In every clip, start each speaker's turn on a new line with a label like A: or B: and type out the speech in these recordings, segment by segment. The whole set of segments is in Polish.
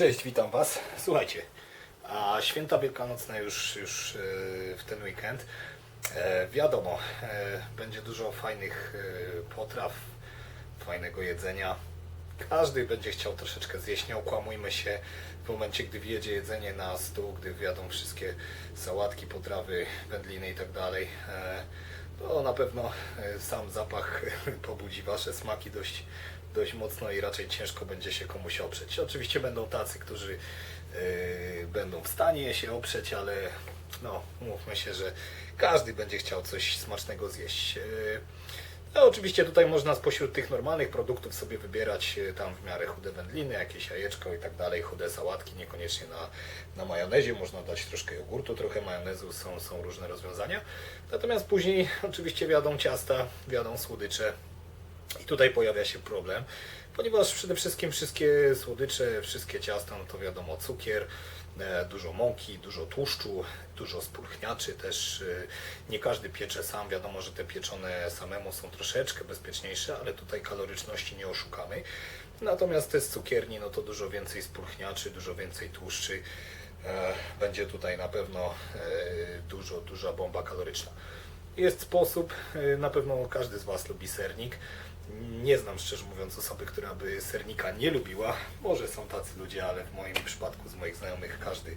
A: Cześć, witam Was. Słuchajcie, a święta wielkanocne już, już e, w ten weekend. E, wiadomo, e, będzie dużo fajnych potraw, fajnego jedzenia. Każdy będzie chciał troszeczkę zjeść, nie okłamujmy się. W momencie, gdy wjedzie jedzenie na stół, gdy wjadą wszystkie sałatki, potrawy, wędliny i tak dalej, to na pewno sam zapach pobudzi Wasze smaki dość, dość mocno i raczej ciężko będzie się komuś oprzeć. Oczywiście będą tacy, którzy e, będą w stanie się oprzeć, ale no, mówmy się, że każdy będzie chciał coś smacznego zjeść. E, no, oczywiście tutaj można spośród tych normalnych produktów sobie wybierać e, tam w miarę chude wędliny, jakieś jajeczko i tak dalej, chude sałatki, niekoniecznie na, na majonezie, można dać troszkę jogurtu, trochę majonezu, są, są różne rozwiązania. Natomiast później oczywiście wiadą ciasta, wiadą słodycze i tutaj pojawia się problem, ponieważ przede wszystkim wszystkie słodycze, wszystkie ciasta, no to wiadomo cukier, e, dużo mąki, dużo tłuszczu, dużo spulchniaczy też. e, Nie każdy piecze sam, wiadomo, że te pieczone samemu są troszeczkę bezpieczniejsze, ale tutaj kaloryczności nie oszukamy. Natomiast te z cukierni, no to dużo więcej spulchniaczy, dużo więcej tłuszczy. E, Będzie tutaj na pewno dużo, duża bomba kaloryczna. Jest sposób, na pewno każdy z Was lubi sernik. Nie znam szczerze mówiąc osoby, która by sernika nie lubiła. Może są tacy ludzie, ale w moim przypadku z moich znajomych każdy,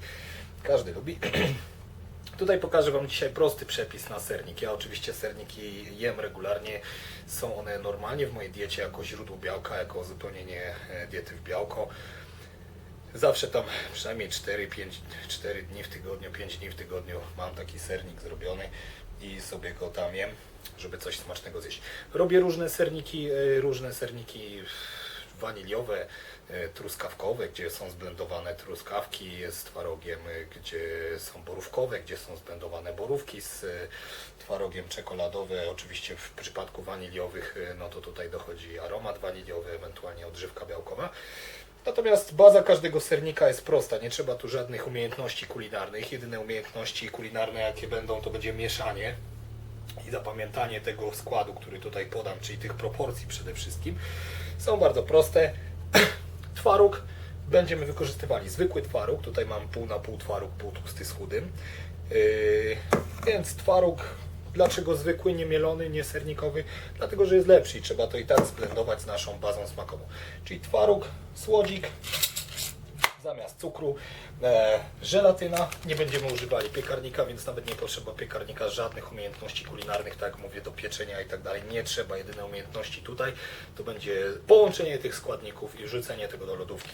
A: każdy lubi. Tutaj pokażę Wam dzisiaj prosty przepis na sernik. Ja oczywiście serniki jem regularnie. Są one normalnie w mojej diecie jako źródło białka, jako uzupełnienie e, diety w białko. Zawsze tam przynajmniej 4, 5, 4 dni w tygodniu, 5 dni w tygodniu mam taki sernik zrobiony i sobie go tam jem, żeby coś smacznego zjeść. Robię różne serniki, e, różne serniki waniliowe, e, truskawkowe, gdzie są zblendowane truskawki z twarogiem, e, gdzie są borówkowe, gdzie są zblendowane borówki z twarogiem czekoladowe. Oczywiście w przypadku waniliowych, no to tutaj dochodzi aromat waniliowy, ewentualnie odżywka białkowa. Natomiast baza każdego sernika jest prosta, nie trzeba tu żadnych umiejętności kulinarnych. Jedyne umiejętności kulinarne, jakie będą, to będzie mieszanie i zapamiętanie tego składu, który tutaj podam, czyli tych proporcji przede wszystkim. Są bardzo proste. Twaróg będziemy wykorzystywali zwykły twaróg. Tutaj mam pół na pół twaróg, pół tłusty z chudym. Yy, więc twaróg, dlaczego zwykły, nie mielony, nie sernikowy? Dlatego, że jest lepszy i trzeba to i tak zblendować z naszą bazą smakową. Czyli twaróg, słodzik, zamiast cukru, e, żelatyna. Nie będziemy używali piekarnika, więc nawet nie potrzeba piekarnika, żadnych umiejętności kulinarnych, tak mówię, do pieczenia i tak dalej. Nie trzeba, jedyne umiejętności tutaj to będzie połączenie tych składników i rzucenie tego do lodówki.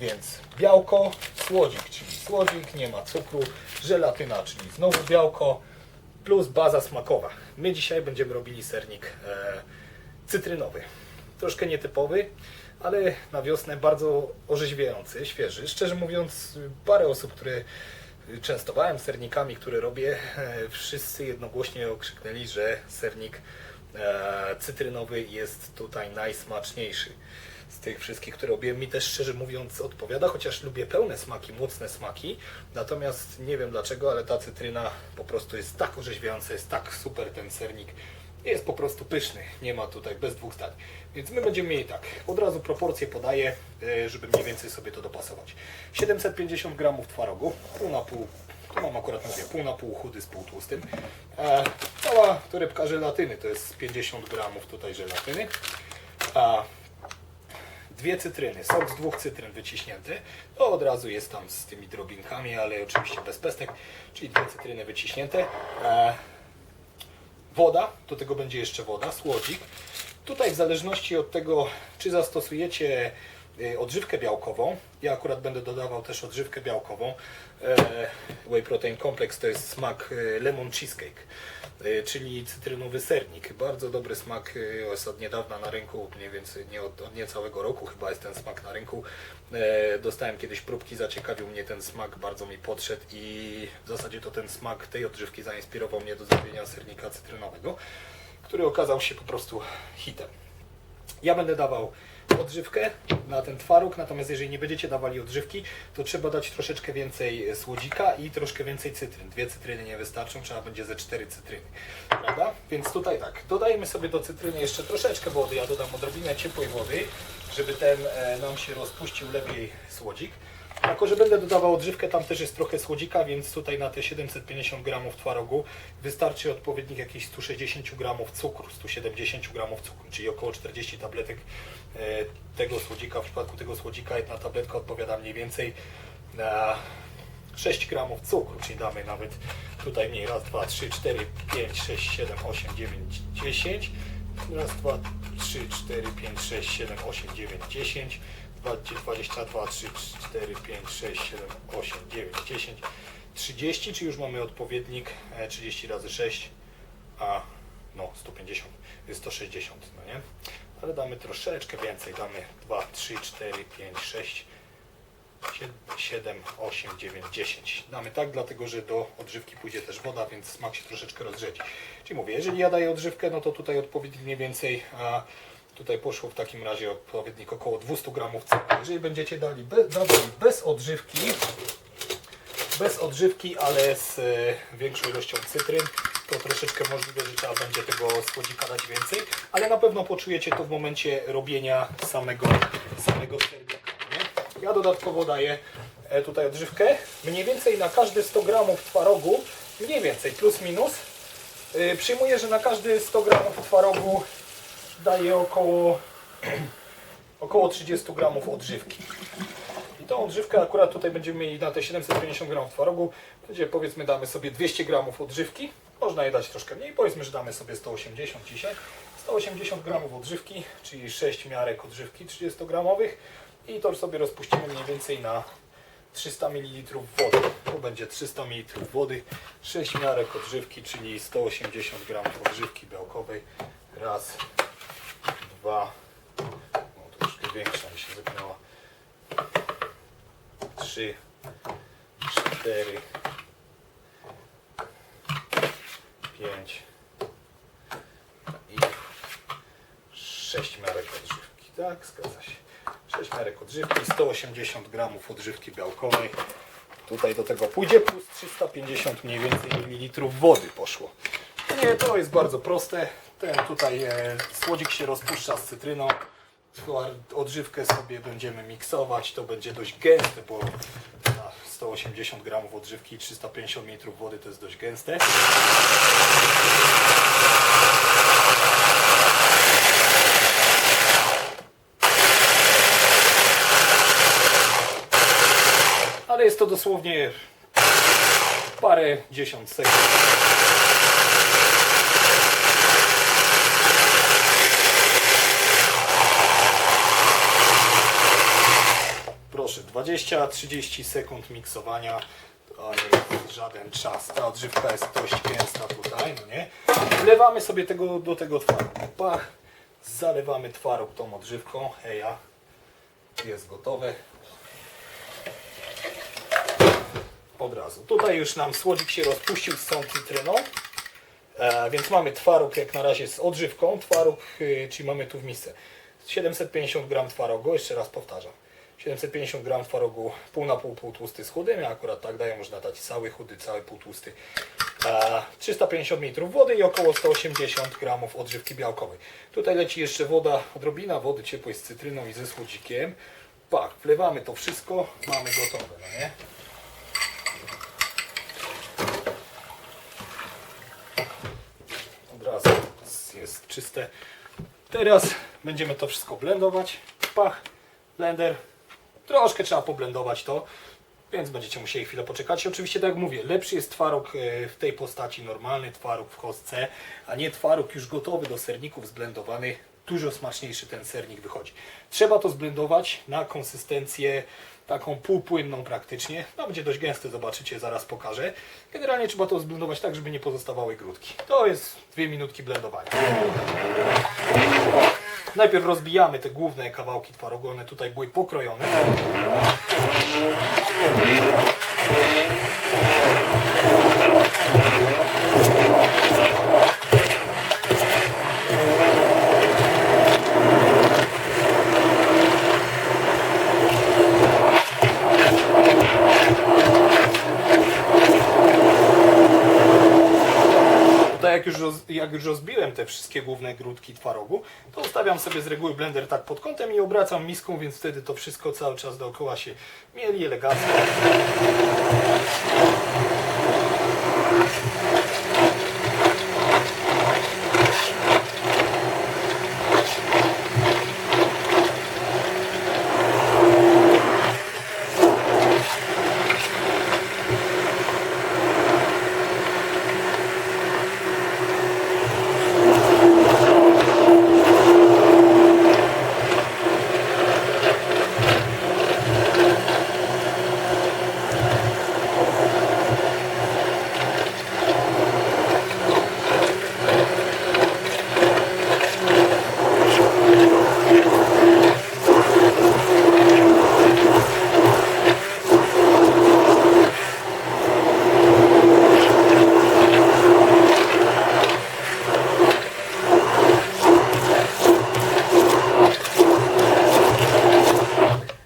A: Więc białko, słodzik, czyli słodzik, nie ma cukru, żelatyna, czyli znowu białko, plus baza smakowa. My dzisiaj będziemy robili sernik e, cytrynowy. Troszkę nietypowy, ale na wiosnę bardzo orzeźwiający, świeży. Szczerze mówiąc, parę osób, które częstowałem sernikami, które robię, e, wszyscy jednogłośnie okrzyknęli, że sernik e, cytrynowy jest tutaj najsmaczniejszy z tych wszystkich, które robię. Mi też szczerze mówiąc odpowiada, chociaż lubię pełne smaki, mocne smaki. Natomiast nie wiem dlaczego, ale ta cytryna po prostu jest tak orzeźwiająca, jest tak super ten sernik. Jest po prostu pyszny, nie ma tutaj bez dwóch zdań. Więc my będziemy mieli tak, od razu proporcje podaję, e, żeby mniej więcej sobie to dopasować. 750 gramów twarogu, pół na pół, tu mam akurat mówię, pół na pół chudy z pół tłustym. E, cała torebka żelatyny, to jest 50 gramów tutaj żelatyny. A dwie cytryny, sok z dwóch cytryn wyciśnięty. To od razu jest tam z tymi drobinkami, ale oczywiście bez pestek, czyli dwie cytryny wyciśnięte. E, woda, do tego będzie jeszcze woda, słodzik. Tutaj w zależności od tego, czy zastosujecie odżywkę białkową, ja akurat będę dodawał też odżywkę białkową. E, Whey Protein Complex to jest smak y, lemon cheesecake, y, czyli cytrynowy sernik. Bardzo dobry smak, y, jest od niedawna na rynku, mniej więcej nie od, od niecałego roku chyba jest ten smak na rynku. E, Dostałem kiedyś próbki, zaciekawił mnie ten smak, bardzo mi podszedł i w zasadzie to ten smak tej odżywki zainspirował mnie do zrobienia sernika cytrynowego, który okazał się po prostu hitem. Ja będę dawał odżywkę na ten twaróg, natomiast jeżeli nie będziecie dawali odżywki, to trzeba dać troszeczkę więcej słodzika i troszkę więcej cytryn. Dwie cytryny nie wystarczą, trzeba będzie ze cztery cytryny. Prawda? Więc tutaj tak, dodajemy sobie do cytryny jeszcze troszeczkę wody, ja dodam odrobinę ciepłej wody, żeby ten e, nam się rozpuścił lepiej słodzik. Jako, że będę dodawał odżywkę, tam też jest trochę słodzika, więc tutaj na te 750 gramów twarogu wystarczy odpowiednik jakichś 160 gramów cukru, 170 gramów cukru, czyli około 40 tabletek e, tego słodzika. W przypadku tego słodzika jedna tabletka odpowiada mniej więcej na 6 gramów cukru, czyli damy nawet tutaj mniej, raz, dwa, trzy, cztery, pięć, sześć, siedem, osiem, dziewięć, dziesięć, raz, dwa, trzy, cztery, pięć, sześć, siedem, osiem, dziewięć, dziesięć, dwa, dwadzieścia dwa, trzy, cztery, pięć, sześć, siedem, osiem, dziewięć, dziesięć, trzydzieści, czy już mamy odpowiednik e, 30 razy 6, a no 150, jest 160, no nie? Ale damy troszeczkę więcej, damy 2, 3, 4, 5, 6, 7, 8, 9, 10. Damy tak, dlatego że do odżywki pójdzie też woda, więc smak się troszeczkę rozrzedzi. Czyli mówię, jeżeli ja daję odżywkę, no to tutaj odpowiednik mniej więcej, a tutaj poszło w takim razie odpowiednik około 200 gramów cukru. Jeżeli będziecie dali bez, dawali bez odżywki, bez odżywki, ale z e, większą ilością cytryn, to troszeczkę możliwe, że trzeba będzie tego słodzika dać więcej, ale na pewno poczujecie to w momencie robienia samego, samego serwiaka. Ja dodatkowo daję e, tutaj odżywkę, mniej więcej na każde 100 gramów twarogu, mniej więcej plus minus, e, przyjmuję, że na każdy 100 gramów twarogu daję około, około 30 gramów odżywki. I tą odżywkę akurat tutaj będziemy mieli na te 750 gramów twarogu. Będzie powiedzmy damy sobie 200 gramów odżywki. Można je dać troszkę mniej. Powiedzmy, że damy sobie 180 dzisiaj. 180 gramów odżywki, czyli 6 miarek odżywki 30 gramowych. I to sobie rozpuścimy mniej więcej na 300 ml wody. Tu będzie 300 ml wody, 6 miarek odżywki, czyli 180 gramów odżywki białkowej. Raz, dwa, no troszkę większa mi się zepnęła trzy, cztery, pięć i sześć miarek odżywki. Tak, zgadza się. Sześć miarek odżywki, 180 gramów odżywki białkowej. Tutaj do tego pójdzie plus 350 mniej więcej mililitrów wody poszło. Nie, to jest bardzo proste. Ten tutaj e, słodzik się rozpuszcza z cytryną. Odżywkę sobie będziemy miksować, to będzie dość gęste, bo na 180 gramów odżywki i 350 ml wody to jest dość gęste. Ale jest to dosłownie parę dziesiąt sekund. Proszę, 20-30 sekund miksowania. To nie jest żaden czas. Ta odżywka jest dość gęsta tutaj, no nie? Wlewamy sobie tego, do tego twarogu. Pach. Zalewamy twaróg tą odżywką. Heja. Jest gotowe. Od razu. Tutaj już nam słodzik się rozpuścił z tą cytryną. E, więc mamy twaróg jak na razie z odżywką. Twaróg, y, czyli mamy tu w misce 750 gram twarogu. Jeszcze raz powtarzam. 750 gram twarogu pół na pół, pół tłusty z chudym. Ja akurat tak daję, można dać cały chudy, cały pół tłusty. E, 350 ml wody i około 180 gramów odżywki białkowej. Tutaj leci jeszcze woda, odrobina wody ciepłej z cytryną i ze słodzikiem. Pak, wlewamy to wszystko, mamy gotowe, no nie? Od razu jest czyste. Teraz będziemy to wszystko blendować. Pach, blender. Troszkę trzeba poblendować to, więc będziecie musieli chwilę poczekać. I Oczywiście, tak jak mówię, lepszy jest twaróg e, w tej postaci, normalny twaróg w kostce, a nie twaróg już gotowy do serników zblendowany. Dużo smaczniejszy ten sernik wychodzi. Trzeba to zblendować na konsystencję taką półpłynną praktycznie. No będzie dość gęste, zobaczycie, zaraz pokażę. Generalnie trzeba to zblendować tak, żeby nie pozostawały grudki. To jest dwie minutki blendowania. Najpierw rozbijamy te główne kawałki twarogu, one tutaj były pokrojone. Tutaj jak już roz, jak te wszystkie główne grudki twarogu, to ustawiam sobie z reguły blender tak pod kątem i obracam miską, więc wtedy to wszystko cały czas dookoła się mieli elegancko.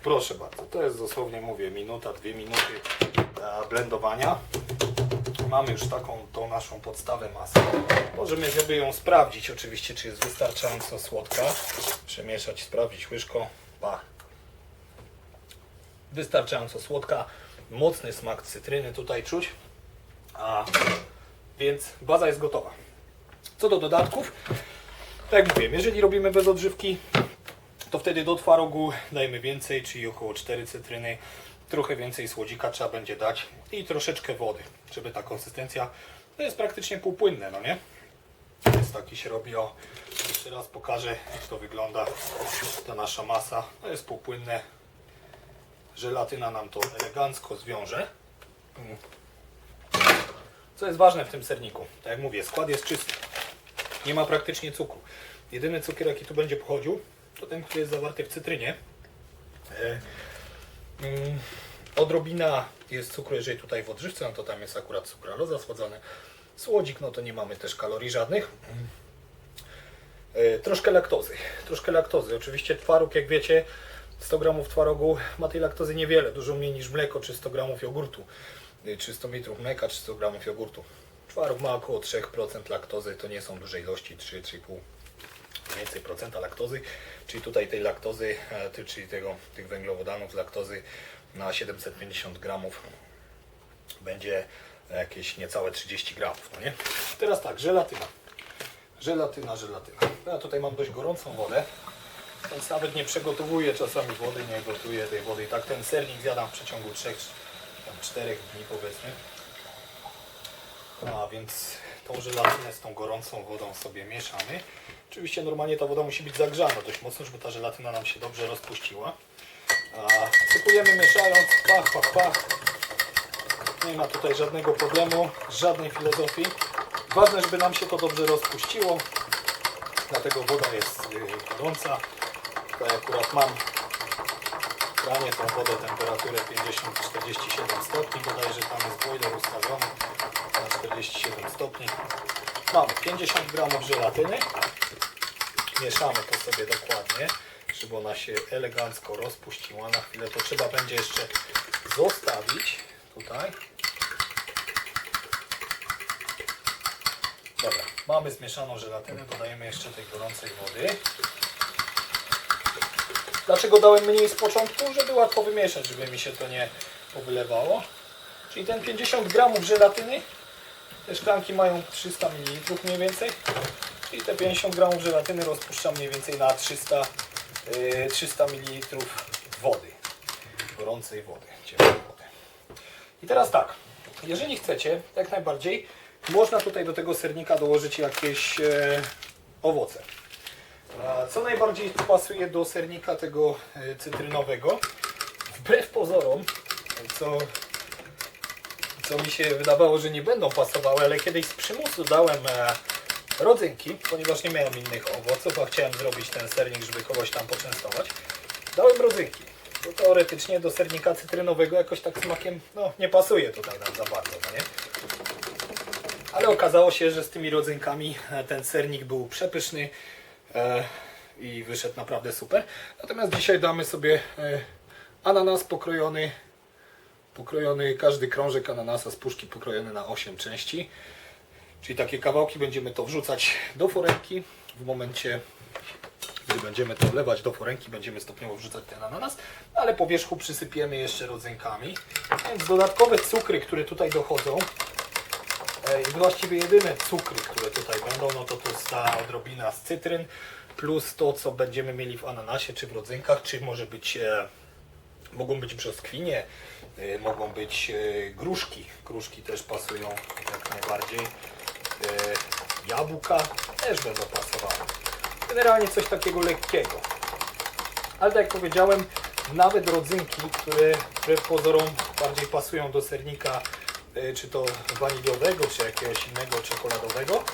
A: Proszę bardzo, to jest dosłownie mówię minuta, dwie minuty e, blendowania. Mamy już taką tą naszą podstawę masy. Możemy sobie ją sprawdzić oczywiście, czy jest wystarczająco słodka. Przemieszać, sprawdzić łyżką. Bach. Wystarczająco słodka. Mocny smak cytryny tutaj czuć. A, więc baza jest gotowa. Co do dodatków, tak jak mówiłem, jeżeli robimy bez odżywki, to wtedy do twarogu dajmy więcej, czyli około 4 cytryny. Trochę więcej słodzika trzeba będzie dać i troszeczkę wody, żeby ta konsystencja to jest praktycznie półpłynne, no nie? Więc taki się robi, o jeszcze raz pokażę jak to wygląda ta nasza masa, to jest półpłynne. Żelatyna nam to elegancko zwiąże. Co jest ważne w tym serniku, tak jak mówię, skład jest czysty. Nie ma praktycznie cukru. Jedyny cukier jaki tu będzie pochodził to ten, który jest zawarty w cytrynie. E, mm, odrobina jest cukru, jeżeli tutaj w odżywce, no to tam jest akurat sukraloza słodzone. Słodzik, no to nie mamy też kalorii żadnych. E, troszkę laktozy. Troszkę laktozy. Oczywiście twaróg, jak wiecie, 100 gramów twarogu ma tej laktozy niewiele, dużo mniej niż mleko czy 100 gramów jogurtu. E, Czy 100 litrów mleka, czy 100 gramów jogurtu. Twaróg ma około 3% laktozy, to nie są duże ilości, 3-3,5 mniej więcej procenta laktozy, czyli tutaj tej laktozy, e, czyli tego, tych węglowodanów z laktozy na 750 gramów będzie jakieś niecałe 30 gramów, no nie? Teraz tak, żelatyna. Żelatyna, żelatyna. Ja tutaj mam dość gorącą wodę, więc nawet nie przygotowuję czasami wody, nie gotuję tej wody. I tak ten sernik zjadam w przeciągu 3 tam 4 dni powiedzmy. A więc tą żelatynę z tą gorącą wodą sobie mieszamy. Oczywiście normalnie ta woda musi być zagrzana dość mocno, żeby ta żelatyna nam się dobrze rozpuściła. Sypujemy mieszając, pach, pach, pach. Nie ma tutaj żadnego problemu, żadnej filozofii. Ważne, żeby nam się to dobrze rozpuściło. Dlatego woda jest y, gorąca. Tutaj akurat mam w kranie tą wodę temperaturę 50-47 stopni. Bodajże tam jest boiler ustawiony 47 stopni. Mamy 50 gramów żelatyny. Mieszamy to sobie dokładnie, żeby ona się elegancko rozpuściła. Na chwilę to trzeba będzie jeszcze zostawić tutaj. Dobra, mamy zmieszaną żelatynę, dodajemy jeszcze tej gorącej wody. Dlaczego dałem mniej z początku? Żeby łatwo wymieszać, żeby mi się to nie powylewało. Czyli ten 50 gramów żelatyny, te szklanki mają 300 ml mniej więcej. I te 50 gramów żelatyny rozpuszczam mniej więcej na 300, yy, 300 ml wody. Gorącej wody, ciepłej wody. I teraz tak, jeżeli chcecie, jak najbardziej, można tutaj do tego sernika dołożyć jakieś e, owoce. A Co najbardziej pasuje do sernika tego e, cytrynowego? Wbrew pozorom, co, co mi się wydawało, że nie będą pasowały, ale kiedyś z przymusu dałem e, rodzynki, ponieważ nie miałem innych owoców, a chciałem zrobić ten sernik, żeby kogoś tam poczęstować. Dałem rodzynki. To teoretycznie do sernika cytrynowego jakoś tak smakiem no, nie pasuje tutaj nam za bardzo, no nie? Ale okazało się, że z tymi rodzynkami e, ten sernik był przepyszny e, i wyszedł naprawdę super. Natomiast dzisiaj damy sobie e, ananas pokrojony, pokrojony, każdy krążek ananasa z puszki pokrojony na 8 części. Czyli takie kawałki będziemy to wrzucać do foremki. W momencie, gdy będziemy to wlewać do foremki, będziemy stopniowo wrzucać ten ananas, ale po wierzchu przysypiemy jeszcze rodzynkami. Więc dodatkowe cukry, które tutaj dochodzą, e, i właściwie jedyne cukry, które tutaj będą, no to to jest ta odrobina z cytryn, plus to, co będziemy mieli w ananasie, czy w rodzynkach, czy może być e, Mogą być brzoskwinie, y, mogą być y, gruszki. Gruszki też pasują jak najbardziej. Y, Jabłka też będą pasowały. Generalnie coś takiego lekkiego. Ale tak jak powiedziałem, nawet rodzynki, które wbrew pozorom bardziej pasują do sernika, czy to waniliowego, czy jakiegoś innego czekoladowego,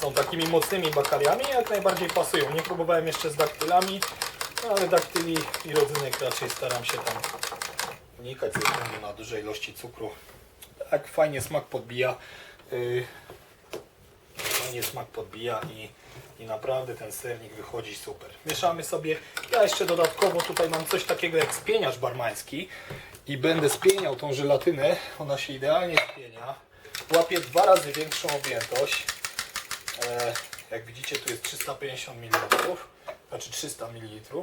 A: są takimi mocnymi bakaliami, jak najbardziej pasują. Nie próbowałem jeszcze z daktylami, ale daktyli i rodzynek raczej staram się tam unikać ze względu na duże ilości cukru. Tak fajnie smak podbija. Yy, fajnie smak podbija i, i naprawdę ten sernik wychodzi super. Mieszamy sobie. Ja jeszcze dodatkowo tutaj mam coś takiego jak spieniacz barmański i będę spieniał tą żelatynę. Ona się idealnie spienia. Łapie dwa razy większą objętość. E, jak widzicie tu jest 350 ml, znaczy 300 ml.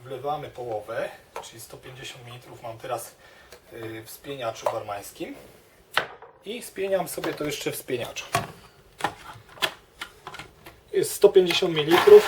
A: Wlewamy połowę, czyli 150 ml mam teraz y, w spieniaczu barmańskim. I spieniam sobie to jeszcze w spieniaczu. Jest 150 ml.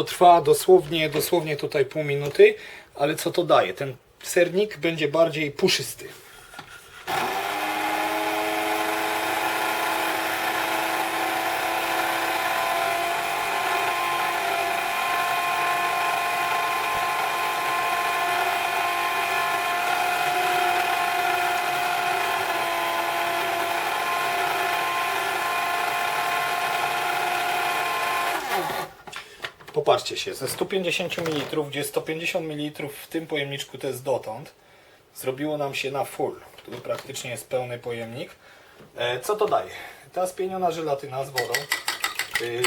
A: To trwa dosłownie, dosłownie tutaj pół minuty, ale co to daje? Ten sernik będzie bardziej puszysty. Popatrzcie się, ze 150 ml, gdzie 150 ml w tym pojemniczku to jest dotąd, zrobiło nam się na full, który praktycznie jest pełny pojemnik. E, co to daje? Ta spieniona żelatyna z wodą, y,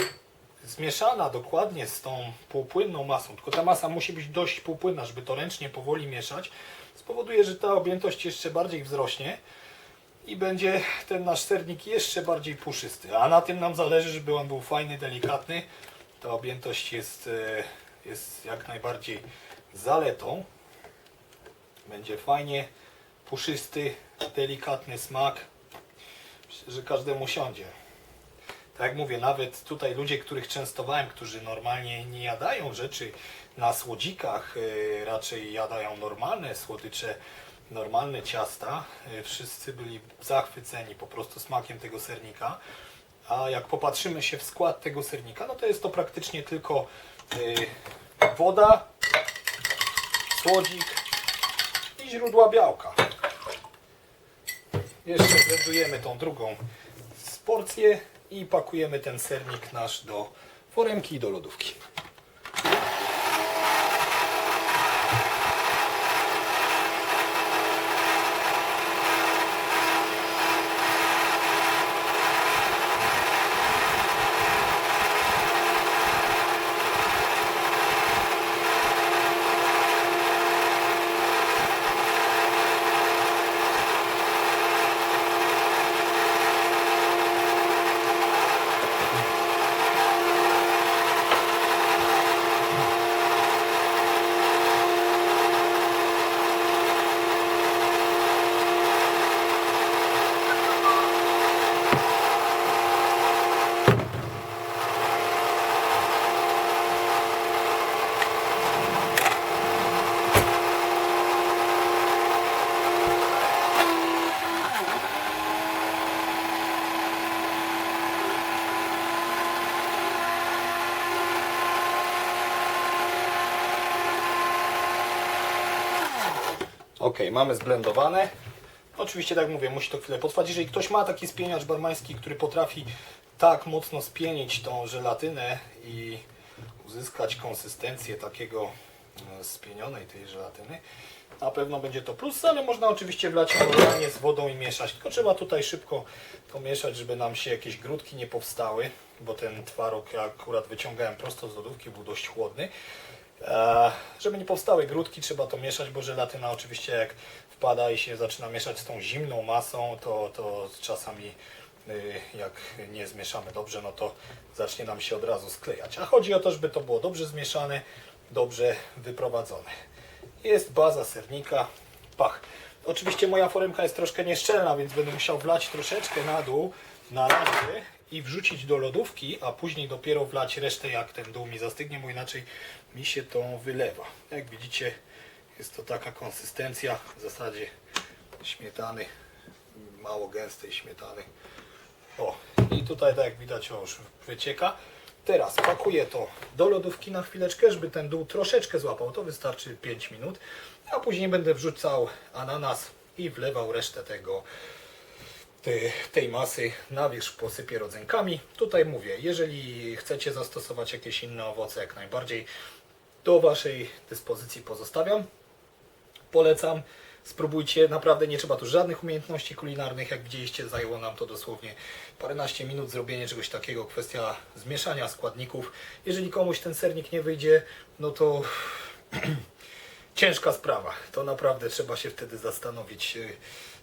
A: zmieszana dokładnie z tą półpłynną masą, tylko ta masa musi być dość półpłynna, żeby to ręcznie powoli mieszać, spowoduje, że ta objętość jeszcze bardziej wzrośnie i będzie ten nasz sernik jeszcze bardziej puszysty. A na tym nam zależy, żeby on był fajny, delikatny. Ta objętość jest, e, jest jak najbardziej zaletą. Będzie fajnie puszysty, delikatny smak. Że każdemu siądzie. Tak jak mówię, nawet tutaj ludzie, których częstowałem, którzy normalnie nie jadają rzeczy na słodzikach, e, raczej jadają normalne słodycze, normalne ciasta, e, wszyscy byli zachwyceni po prostu smakiem tego sernika. A jak popatrzymy się w skład tego sernika, no to jest to praktycznie tylko y, woda, słodzik i źródła białka. Jeszcze blendujemy tą drugą porcję i pakujemy ten sernik nasz do foremki i do lodówki. Ok, mamy zblendowane. Oczywiście, tak mówię, musi to chwilę potrwać. Jeżeli ktoś ma taki spieniacz barmański, który potrafi tak mocno spienić tą żelatynę i uzyskać konsystencję takiego e, spienionej tej żelatyny, na pewno będzie to plus, ale można oczywiście wlać normalnie z wodą i mieszać. Tylko trzeba tutaj szybko to mieszać, żeby nam się jakieś grudki nie powstały, bo ten twaróg ja akurat wyciągałem prosto z lodówki, był dość chłodny. E, żeby nie powstały grudki, trzeba to mieszać, bo żelatyna oczywiście jak wpada i się zaczyna mieszać z tą zimną masą, to, to czasami y, jak nie zmieszamy dobrze, no to zacznie nam się od razu sklejać. A chodzi o to, żeby to było dobrze zmieszane, dobrze wyprowadzone. Jest baza sernika, pach. Oczywiście moja foremka jest troszkę nieszczelna, więc będę musiał wlać troszeczkę na dół, na razie i wrzucić do lodówki, a później dopiero wlać resztę jak ten dół mi zastygnie, bo inaczej mi się to wylewa. Jak widzicie jest to taka konsystencja w zasadzie śmietany, mało gęstej śmietany. O, i tutaj tak jak widać już wycieka. Teraz pakuję to do lodówki na chwileczkę, żeby ten dół troszeczkę złapał. To wystarczy 5 minut. A później będę wrzucał ananas i wlewał resztę tego tej masy na wierzch posypię rodzynkami. Tutaj mówię, jeżeli chcecie zastosować jakieś inne owoce, jak najbardziej do Waszej dyspozycji pozostawiam. Polecam, spróbujcie, naprawdę nie trzeba tu żadnych umiejętności kulinarnych, jak widzieliście zajęło nam to dosłownie paręnaście minut zrobienie czegoś takiego, kwestia zmieszania składników. Jeżeli komuś ten sernik nie wyjdzie, no to ciężka sprawa. To naprawdę trzeba się wtedy zastanowić y,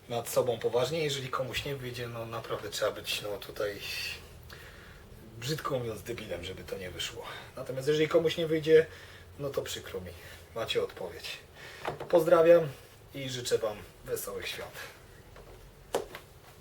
A: nad sobą poważnie. Jeżeli komuś nie wyjdzie, no naprawdę trzeba być no tutaj brzydko mówiąc debilem, żeby to nie wyszło. Natomiast jeżeli komuś nie wyjdzie, no to przykro mi. Macie odpowiedź. Pozdrawiam i życzę Wam wesołych świąt.